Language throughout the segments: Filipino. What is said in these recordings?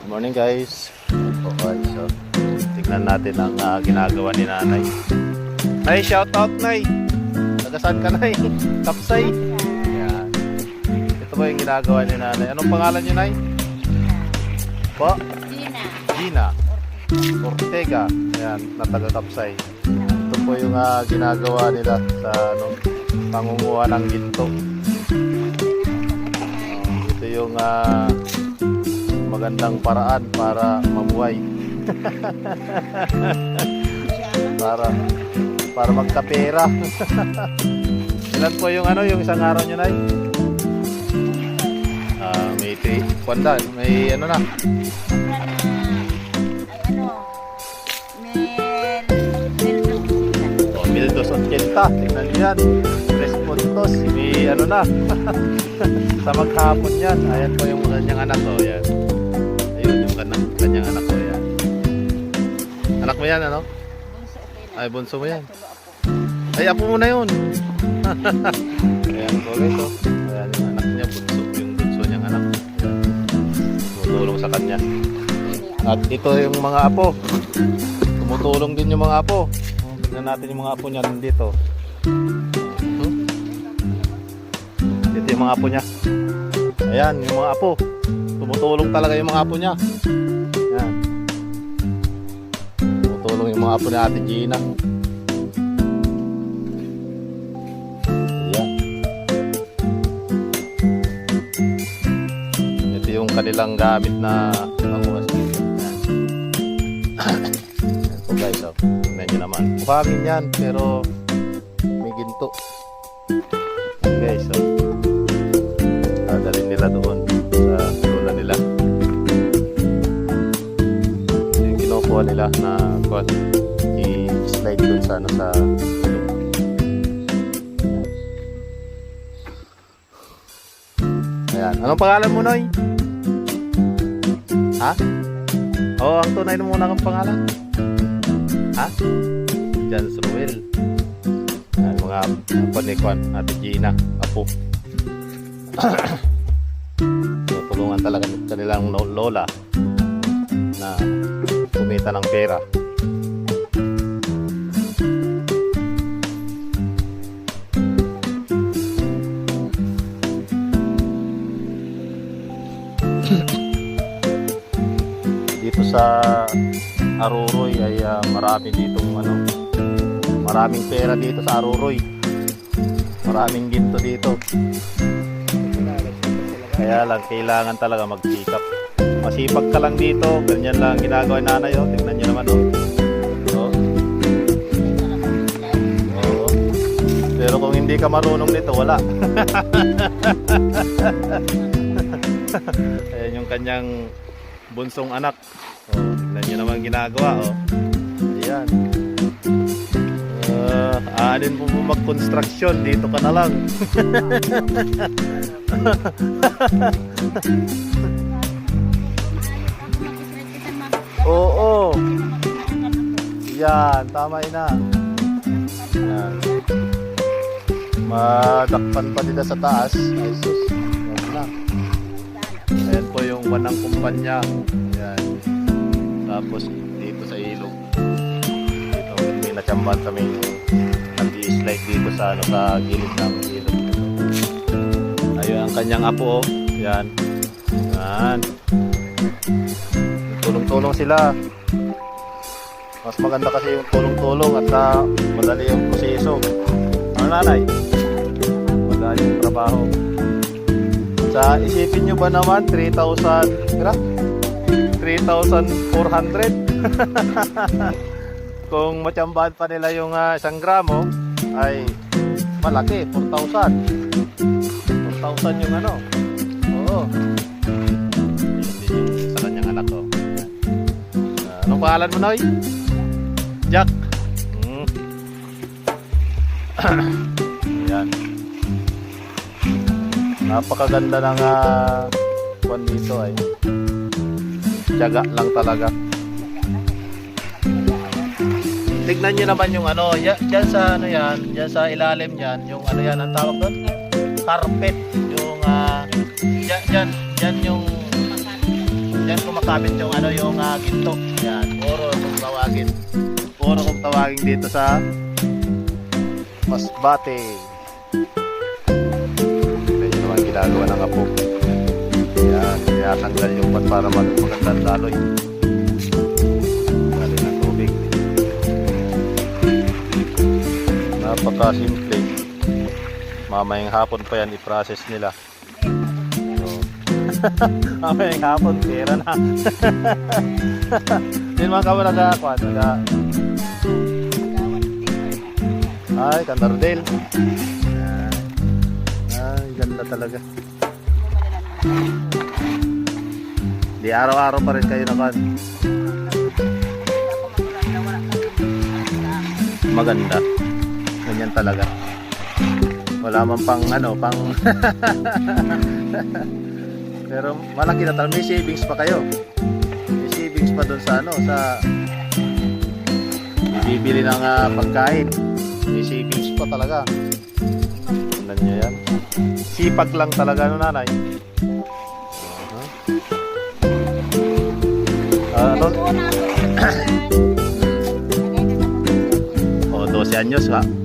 Good morning guys. Okay, so tignan natin ang ah, ginagawa ni nanay. Nay, shout out nay. Taga saan ka nay? Kapsay. Yan. Ito ba yung ginagawa ni nanay? Anong pangalan niyo nay? Po? Gina. Gina. Ortega. Yan, na taga Kapsay. Ito po yung ah, ginagawa nila sa ano, pangunguha ng ginto. Ito yung ah, magandang paraan para mabuhay. para para magkapera. Ilan po yung ano, yung isang araw nyo na Ah, may 3, kwanda, may ano na, Oh, 1280. Tingnan niyo yan. Tres puntos. May ano na. sa maghapon yan. Ayan po yung kanyang anak ko. Yan. Ayun yung kanyang, anak ko. Yan. Anak mo yan, ano? Ay, bunso mo yan. Ay, apo mo na yun. Ayan po guys. Oh. Ayan yung anak niya. Bunso. Yung bunso niyang anak. Tumutulong sa kanya. At ito yung mga apo. Tumutulong din yung mga apo. Tignan natin yung mga apo niya nandito. Hmm? Dito yung mga apo niya. Ayan, yung mga apo. Tumutulong talaga yung mga apo niya. Ayan. Tumutulong yung mga apo ni Ate Gina. Ayan. Ito yung kanilang gamit na. Ayan. Ayan po guys, oh. Nyo naman. Buhangin yan, pero may ginto. Nila na kwan, i-slide doon sa ano sa. Ayan. Anong pangalan mo, Noy? Ha? Oo, ang tunay na muna kang pangalan. Ha? Jan Ruel. Ayan, mga apo ni Kwan, Ate Gina, apo. Tutulungan talaga ng kanilang lola na kumita ng pera. dito sa Aruroy ay ah, marami ditong ano maraming pera dito sa Aruroy. Maraming ginto dito. Kaya lang kailangan talaga magsikap masipag ka lang dito ganyan lang ginagawa ni nanay oh. tingnan nyo naman oh. Oh. Oo. pero kung hindi ka marunong nito wala ayan yung kanyang bunsong anak. Oh, tignan niyo naman ginagawa, oh. Ayan. Uh, aanin mo po mag-construction, dito ka na lang. Oo. Yan, tama na. Yan. Madakpan pa nila sa taas. Ay sus. Yan na. Ayan po yung wanang kumpanya. Ayan. Tapos dito sa ilog. Dito may natsambahan kami nag-slide dito sa ano sa gilid ng ilog. Ayun ang kanyang apo. oh. Ayan. Tulong-tulong sila. Mas maganda kasi yung tulong-tulong at ah, madali yung proseso. Ano nanay? Madali yung trabaho. Sa isipin nyo ba naman 3,000 gra? 3,400 Kung matsambahan pa nila yung ah, isang gramo ay malaki 4,000 4,000 yung ano Oo pangalan mo Noy? Jack hmm. Ayan Napakaganda ng uh, kwan dito ay. Tiyaga lang talaga. Tignan nyo naman yung ano, ya, dyan sa ano yan, dyan sa ilalim yan, yung ano yan, ang tawag doon? Carpet. Yung, ah, dyan, dyan, dyan yung Diyan kumakabit yung ano yung uh, ginto. Yan, oro kung tawagin. Oro kung tawagin dito sa Masbate. Ito naman ginagawa ng apo. Yan, tinatanggal yung pan para mag magandang daloy. Daloy ng tubig. Napaka-simple. Mamayang hapon pa yan i-process nila. So, mamayang hapon, pera na. Hindi naman kami nagkakakuan. Naga... Ay, Candardale. Ay, ganda talaga. Di araw-araw pa rin kayo nakan. Maganda. Ganyan talaga. Wala man pang ano, pang... Pero malaki na talaga. May savings pa kayo. May savings pa doon sa ano, sa... Bibili ng ah, pagkain. May savings pa talaga. Tingnan nyo yan. Sipag lang talaga no nanay. Ah, ano? O, 12 anyos ha.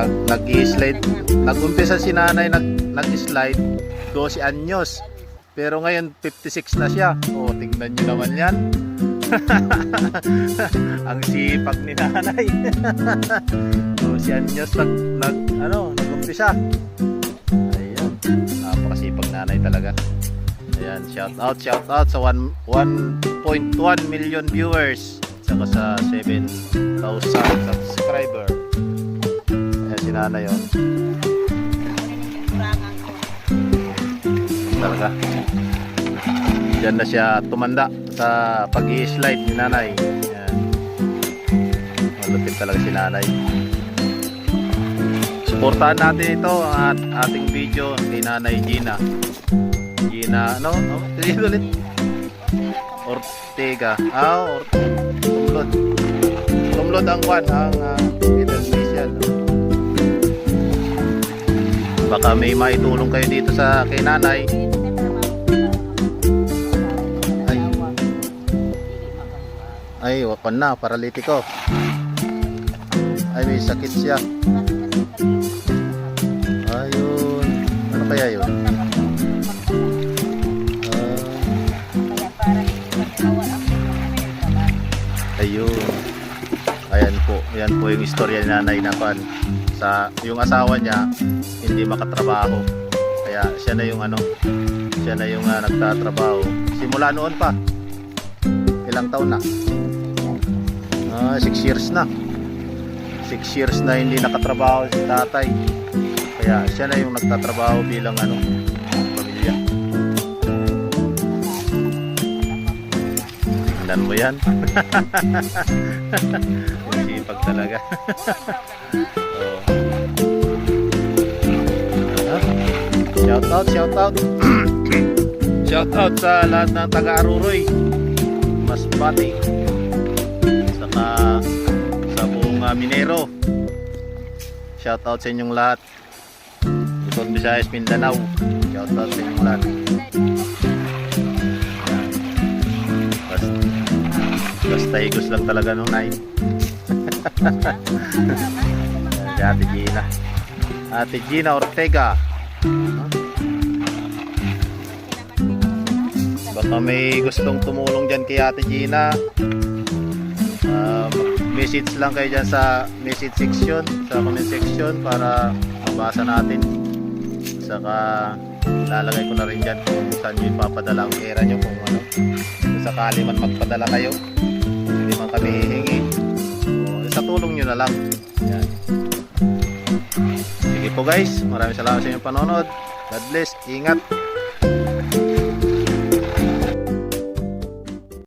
Nag, nag-slide. Nag-umpisa si nanay nag, nag-slide 12 anyos. Pero ngayon 56 na siya. O, tingnan nyo naman yan. Ang sipag ni nanay. 12 anyos nag, nag, ano, nag-umpisa. Ayan. Napakasipag nanay talaga. Ayan, shout out, shout out sa 1 1.1 million viewers. Saka sa 7,000 subscriber. Si nanay yun. Talaga. Diyan na siya tumanda sa pag slide ni nanay. Ayan. Malupit talaga si nanay. Suportahan natin ito at- ating video kay Nanay Gina. Gina, ano? Oh, ulit. Ortega. Ah, or Tumlod. Tumlod ang kwan, ang uh, Baka may maitulong kayo dito sa kay nanay. Ay. Ay, wapan na, paralitiko. Ay, may sakit siya. Ayun. Ano kaya yun? Ah, ayun. Ayan po. Ayan po yung istorya ni nanay na pan. Sa, yung asawa niya, hindi makatrabaho. Kaya siya na yung ano, siya na yung ah, nagtatrabaho. Simula noon pa. Ilang taon na? Ah, six years na. Six years na hindi nakatrabaho si tatay. Kaya siya na yung nagtatrabaho bilang ano, pamilya. Tingnan mo yan. Sipag talaga. oh. Shout out, shout out. shout out sa lahat ng taga-Aruroy. Masbati. Saka sa buong ah, Minero. Shout out sa inyong lahat. Luzon, Visayas, Mindanao. Shout out sa inyong lahat. Basta, basta higos lang talaga nung night. Si Ate Gina. Ate Gina Ortega. Baka may gustong tumulong dyan kay Ate Gina. Um, message lang kayo dyan sa message section, sa comment section para mabasa natin. Saka lalagay ko na rin dyan kung saan nyo ipapadala ang pera nyo kung ano. Kung sakali man magpadala kayo, hindi man kami hihingi. O, sa tulong nyo na lang. Yan. Sige po guys, maraming salamat sa inyong panonood. God bless, ingat.